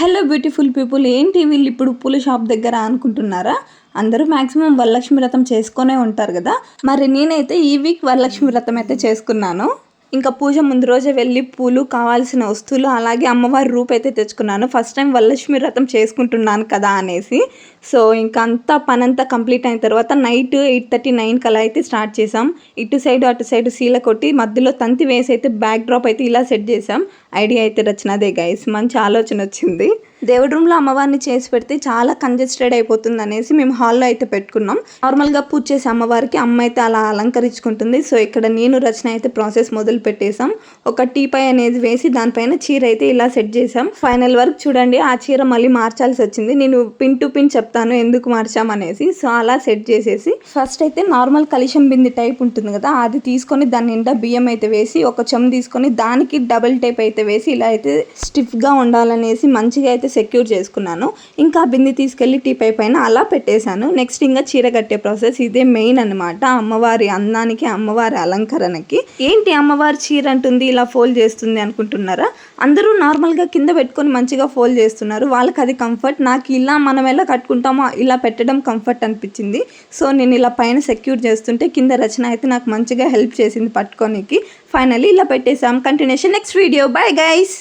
Hello beautiful people ఏంటి వీళ్ళు ఇప్పుడు పూల షాప్ దగ్గర అనుకుంటున్నారా? అందరూ మ్యాక్సిమం వరలక్ష్మి వ్రతం చేసుకునే ఉంటారు కదా. మరి నేనైతే ఈ వీక్ వరలక్ష్మి వ్రతం అయితే చేసుకున్నాను. ఇంకా పూజ ముందు రోజే వెళ్ళి పూలు కావాల్సిన వస్తువులు అలాగే అమ్మవారి రూప్ అయితే తెచ్చుకున్నాను. ఫస్ట్ టైం వరలక్ష్మి వ్రతం చేసుకుంటున్నాను కదా అనేసి. సో ఇంకా అంతా పని అంతా కంప్లీట్ అయిన తర్వాత నైట్ ఎయిట్ థర్టీ నైన్ కలా అయితే స్టార్ట్ చేసాం ఇటు సైడ్ అటు సైడ్ సీల కొట్టి మధ్యలో తంతి వేసి అయితే బ్యాక్ డ్రాప్ అయితే ఇలా సెట్ చేసాం ఐడియా అయితే రచనదే గైస్ మంచి ఆలోచన వచ్చింది. దేవుడి రూమ్లో అమ్మవారిని చేసి పెడితే చాలా కంజెస్టెడ్ అయిపోతుంది అనేసి మేము హాల్లో అయితే పెట్టుకున్నాం. నార్మల్గా పూజ చేసే అమ్మవారికి అమ్మ అయితే అలా అలంకరించుకుంటుంది. సో ఇక్కడ నేను రచన అయితే ప్రాసెస్ మొదలు పెట్టేసాం ఒక టీ పై అనేది వేసి దానిపైన చీర అయితే ఇలా సెట్ చేసాం ఫైనల్ వరకు చూడండి ఆ చీర మళ్ళీ మార్చాల్సి వచ్చింది. నేను పిన్ టు పిన్ చెప్తాను ఎందుకు మార్చామనేసి. సో అలా సెట్ చేసేసి ఫస్ట్ అయితే నార్మల్ కలిశం బింది టైప్ ఉంటుంది కదా అది తీసుకొని దాని నిండా బియ్యం అయితే వేసి ఒక చెమ్ తీసుకొని దానికి డబుల్ టైప్ అయితే వేసి ఇలా అయితే స్టిఫ్గా ఉండాలనేసి మంచిగా అయితే సెక్యూర్ చేసుకున్నాను. ఇంకా బింది తీసుకెళ్ళి టీపై పైన అలా పెట్టేశాను. నెక్స్ట్ ఇంకా చీర కట్టే ప్రాసెస్ ఇదే మెయిన్ అనమాట అమ్మవారి అందానికి అమ్మవారి అలంకరణకి. ఏంటి అమ్మవారి చీర అంటుంది ఇలా ఫోల్డ్ చేస్తుంది అనుకుంటున్నారా? అందరూ నార్మల్గా కింద పెట్టుకొని మంచిగా ఫోల్డ్ చేస్తున్నారు. వాళ్ళకి అది కంఫర్ట్ నాకు ఇలా మనం ఎలా కట్టుకుంటామో ఇలా పెట్టడం కంఫర్ట్ అనిపించింది. సో నేను ఇలా పైన సెక్యూర్ చేస్తుంటే కింద రచన అయితే నాకు మంచిగా హెల్ప్ చేసింది పట్టుకోనికి. ఫైనల్లీ ఇలా పెట్టేసాం continuation next video bye guys